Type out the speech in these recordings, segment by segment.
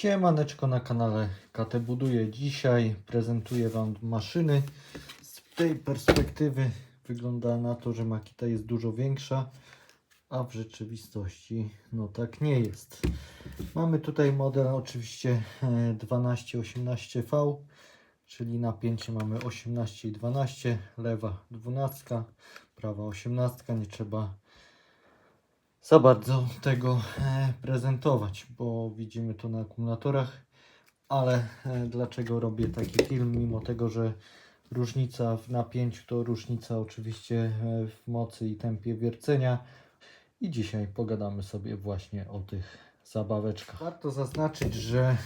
Siemaneczko na kanale KT Buduje. Dzisiaj prezentuję Wam maszyny. Z tej perspektywy wygląda na to, że Makita jest dużo większa, a w rzeczywistości no tak nie jest. Mamy tutaj model oczywiście e, 1218V, czyli napięcie mamy 18 i 12, lewa 12, prawa 18, nie trzeba za bardzo tego e, prezentować, bo widzimy to na akumulatorach. Ale e, dlaczego robię taki film, mimo tego, że różnica w napięciu to różnica oczywiście e, w mocy i tempie wiercenia. I dzisiaj pogadamy sobie właśnie o tych zabaweczkach. Warto zaznaczyć, że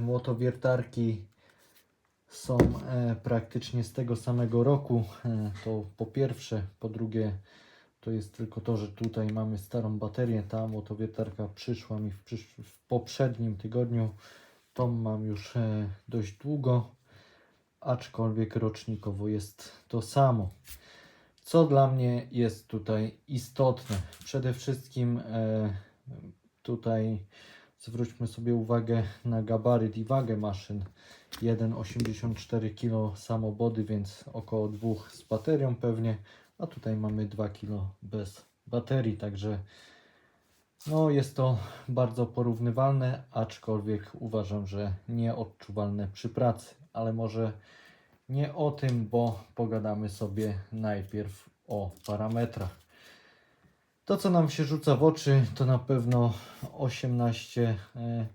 młotowiertarki są praktycznie z tego samego roku. To po pierwsze, po drugie to jest tylko to, że tutaj mamy starą baterię. Ta motowiertarka przyszła mi w, przysz- w poprzednim tygodniu. Tą mam już e, dość długo, aczkolwiek rocznikowo jest to samo. Co dla mnie jest tutaj istotne? Przede wszystkim e, tutaj zwróćmy sobie uwagę na gabaryt i wagę maszyn. 1,84 kg samobody, więc około 2 z baterią pewnie a tutaj mamy 2 kg bez baterii, także no jest to bardzo porównywalne, aczkolwiek uważam, że nieodczuwalne przy pracy, ale może nie o tym, bo pogadamy sobie najpierw o parametrach. To, co nam się rzuca w oczy, to na pewno 18 e,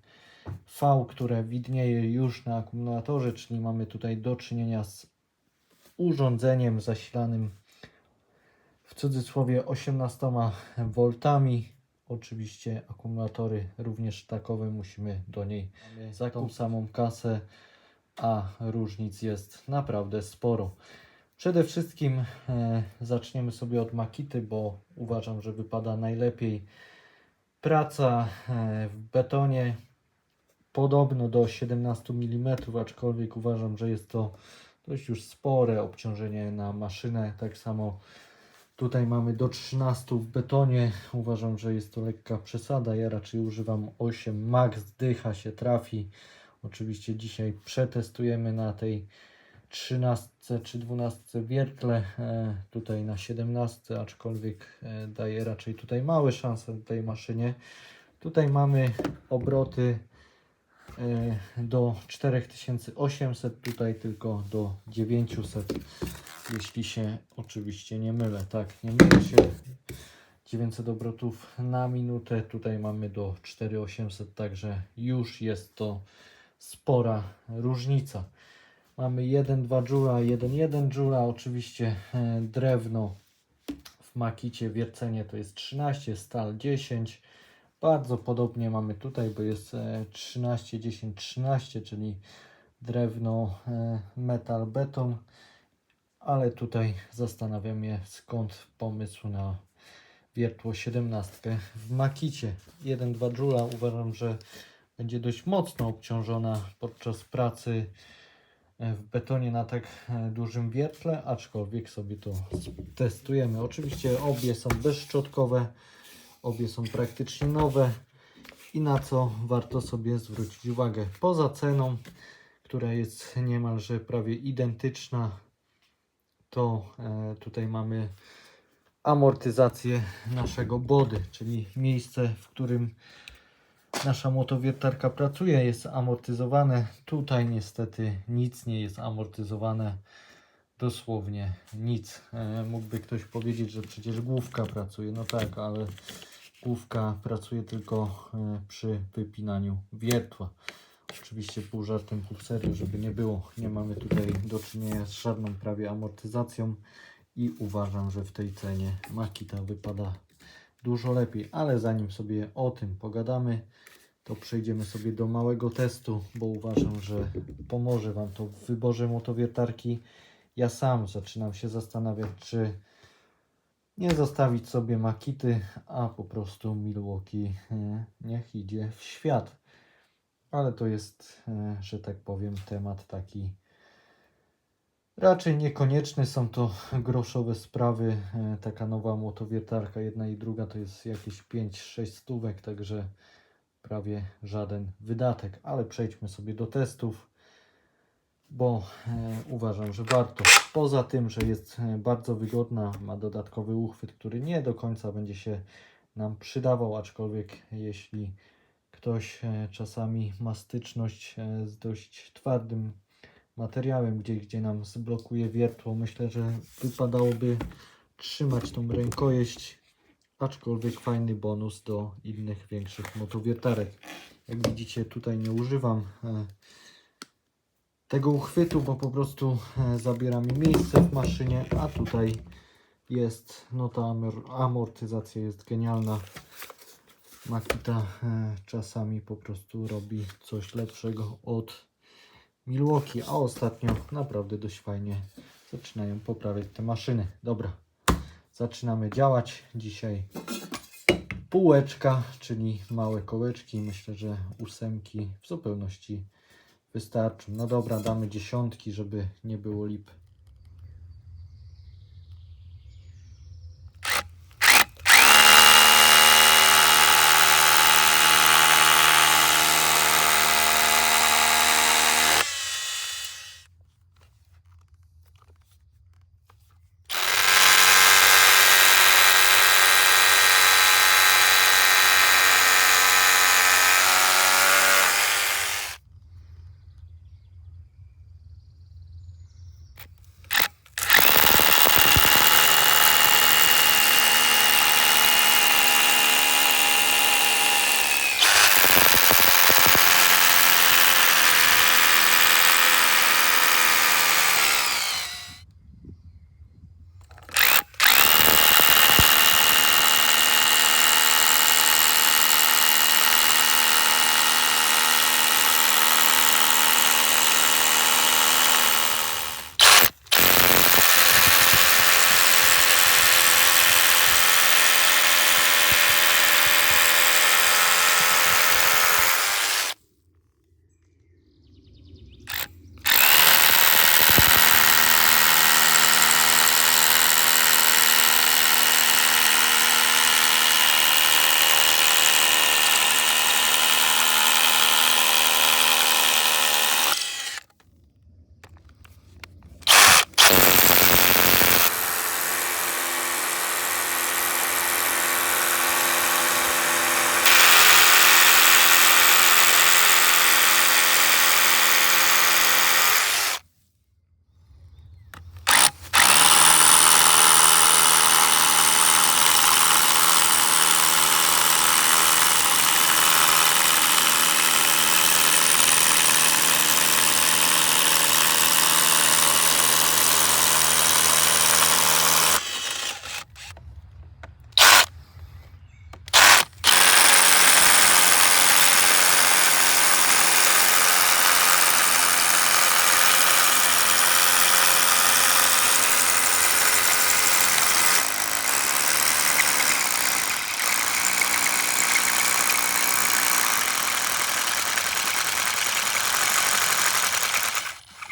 które widnieje już na akumulatorze, czyli mamy tutaj do czynienia z urządzeniem zasilanym w cudzysłowie 18 V. Oczywiście akumulatory również takowe musimy do niej za tą samą kasę, a różnic jest naprawdę sporo. Przede wszystkim e, zaczniemy sobie od Makity, bo uważam, że wypada najlepiej. Praca e, w betonie podobno do 17 mm, aczkolwiek uważam, że jest to dość już spore obciążenie na maszynę. Tak samo Tutaj mamy do 13 w betonie. Uważam, że jest to lekka przesada. Ja raczej używam 8 max, dycha się trafi. Oczywiście dzisiaj przetestujemy na tej 13 czy 12 wiertle. E, tutaj na 17, aczkolwiek e, daje raczej tutaj małe szanse tej maszynie. Tutaj mamy obroty do 4800, tutaj tylko do 900 jeśli się oczywiście nie mylę. Tak, nie mylę się. 900 obrotów na minutę. Tutaj mamy do 4800, także już jest to spora różnica. Mamy 1,2 Joule, 1,1 Joule. Oczywiście e, drewno w makicie wiercenie to jest 13, stal 10. Bardzo podobnie mamy tutaj, bo jest e, 13, 10, 13, czyli drewno, e, metal, beton. Ale tutaj zastanawiam mnie skąd pomysł na wiertło 17 w Makicie. 1,2 Joula uważam, że będzie dość mocno obciążona podczas pracy e, w betonie na tak e, dużym wiertle, aczkolwiek sobie to testujemy. Oczywiście obie są bezszczotkowe, obie są praktycznie nowe i na co warto sobie zwrócić uwagę. Poza ceną, która jest niemalże prawie identyczna to e, tutaj mamy amortyzację naszego body, czyli miejsce, w którym nasza motowiertarka pracuje jest amortyzowane. Tutaj niestety nic nie jest amortyzowane. Dosłownie nic. E, mógłby ktoś powiedzieć, że przecież główka pracuje. No tak, ale główka pracuje tylko e, przy wypinaniu wiertła. Oczywiście pół żartem, pół serio, żeby nie było. Nie mamy tutaj do czynienia z żadną prawie amortyzacją i uważam, że w tej cenie Makita wypada dużo lepiej. Ale zanim sobie o tym pogadamy, to przejdziemy sobie do małego testu, bo uważam, że pomoże Wam to w wyborze motowiertarki. Ja sam zaczynam się zastanawiać, czy nie zostawić sobie Makity, a po prostu Milwaukee e, niech idzie w świat. Ale to jest, e, że tak powiem, temat taki raczej niekonieczny. Są to groszowe sprawy. E, Taka nowa motowiertarka, jedna i druga to jest jakieś 5-6 stówek, także prawie żaden wydatek. Ale przejdźmy sobie do testów, bo e, uważam, że warto. Poza tym, że jest e, bardzo wygodna, ma dodatkowy uchwyt, który nie do końca będzie się nam przydawał, aczkolwiek jeśli ktoś e, czasami ma styczność z dość twardym materiałem, gdzie, gdzie nam zblokuje wiertło, myślę, że wypadałoby trzymać tą rękojeść, aczkolwiek fajny bonus do innych większych motowiertarek. Jak widzicie tutaj nie używam tego uchwytu, bo po prostu e, zabiera mi miejsce w maszynie, a tutaj jest, no ta amor- amortyzacja jest genialna. Makita e, czasami po prostu robi coś lepszego od Milwaukee, a ostatnio naprawdę dość fajnie zaczynają poprawiać te maszyny. Dobra, zaczynamy działać. Dzisiaj półeczka, czyli małe kołeczki. Myślę, że ósemki w zupełności wystarczą. No dobra, damy dziesiątki, żeby nie było lip.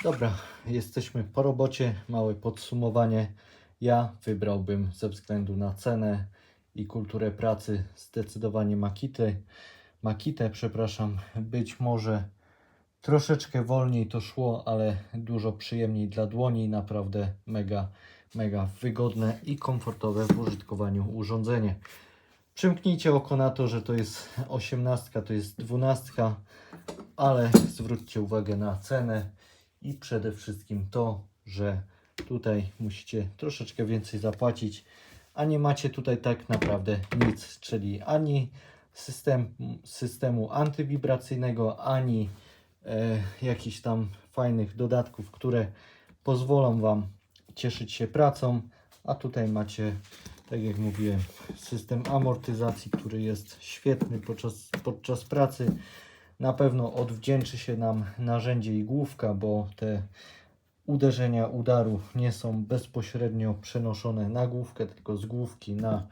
Dobra, jesteśmy po robocie. Małe podsumowanie. Ja wybrałbym ze względu na cenę i kulturę pracy zdecydowanie Makitę. Makitę, przepraszam, być może troszeczkę wolniej to szło, ale dużo przyjemniej dla dłoni. Naprawdę mega, mega wygodne i komfortowe w użytkowaniu urządzenie. Przymknijcie oko na to, że to jest 18, to jest 12, ale zwróćcie uwagę na cenę i przede wszystkim to, że tutaj musicie troszeczkę więcej zapłacić, a nie macie tutaj tak naprawdę nic, czyli ani system, systemu antywibracyjnego, ani e, jakichś tam fajnych dodatków, które pozwolą Wam cieszyć się pracą, a tutaj macie, tak jak mówiłem, system amortyzacji, który jest świetny podczas, podczas pracy. Na pewno odwdzięczy się nam narzędzie i główka, bo te uderzenia udaru nie są bezpośrednio przenoszone na główkę, tylko z główki na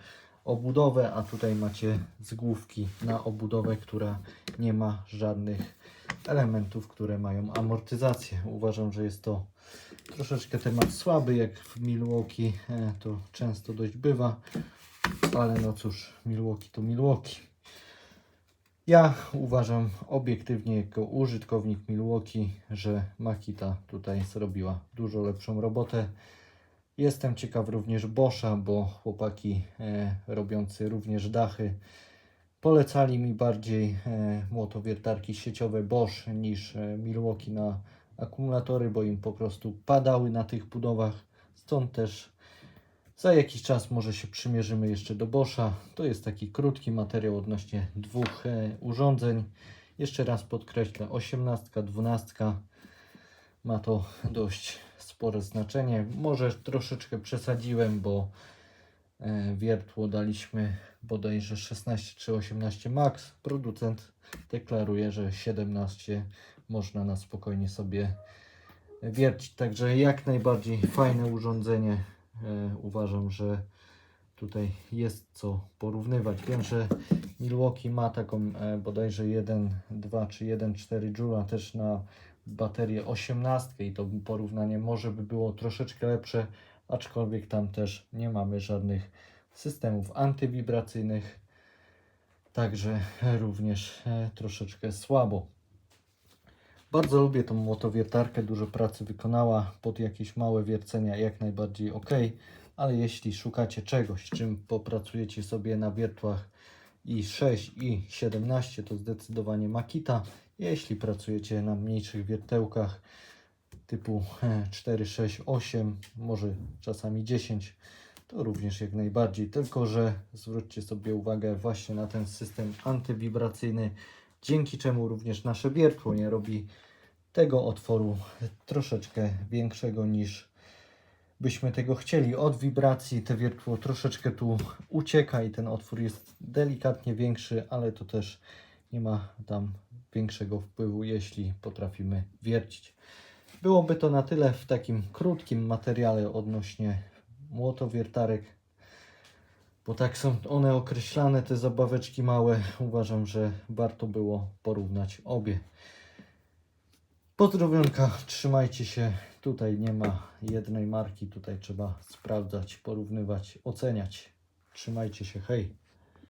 obudowę, a tutaj macie z główki na obudowę, która nie ma żadnych elementów, które mają amortyzację. Uważam, że jest to troszeczkę temat słaby, jak w Milwaukee e, to często dość bywa, ale no cóż, Milwaukee to Milwaukee. Ja uważam obiektywnie jako użytkownik Milwaukee, że Makita tutaj zrobiła dużo lepszą robotę. Jestem ciekaw również Boscha, bo chłopaki e, robiący również dachy polecali mi bardziej e, młotowiertarki sieciowe Bosch niż e, Milwaukee na akumulatory, bo im po prostu padały na tych budowach. Stąd też za jakiś czas może się przymierzymy jeszcze do Boscha. To jest taki krótki materiał odnośnie dwóch e, urządzeń. Jeszcze raz podkreślę, 18, 12 ma to dość spore znaczenie. Może troszeczkę przesadziłem, bo e, wiertło daliśmy bodajże 16 czy 18 max. Producent deklaruje, że 17 można na spokojnie sobie wiercić. Także jak najbardziej fajne urządzenie. E, uważam, że tutaj jest co porównywać. Wiem, że Milwaukee ma taką e, bodajże 1,2 czy 1,4 Joule też na baterię 18 i to porównanie może by było troszeczkę lepsze, aczkolwiek tam też nie mamy żadnych systemów antywibracyjnych, także również e, troszeczkę słabo. Bardzo lubię tą młotowiertarkę, dużo pracy wykonała, pod jakieś małe wiercenia jak najbardziej ok, ale jeśli szukacie czegoś, czym popracujecie sobie na wiertłach i 6 i 17 to zdecydowanie Makita. Jeśli pracujecie na mniejszych wiertełkach typu e, 4, 6, 8, może czasami 10, to również jak najbardziej. Tylko, że zwróćcie sobie uwagę właśnie na ten system antywibracyjny, dzięki czemu również nasze wiertło nie robi tego otworu troszeczkę większego niż byśmy tego chcieli. Od wibracji te wiertło troszeczkę tu ucieka i ten otwór jest delikatnie większy, ale to też nie ma tam większego wpływu, jeśli potrafimy wiercić. Byłoby to na tyle w takim krótkim materiale odnośnie młotowiertarek, bo tak są one określane, te zabaweczki małe. Uważam, że warto było porównać obie. Pozdrowionka, trzymajcie się. Tutaj nie ma jednej marki, tutaj trzeba sprawdzać, porównywać, oceniać. Trzymajcie się, hej.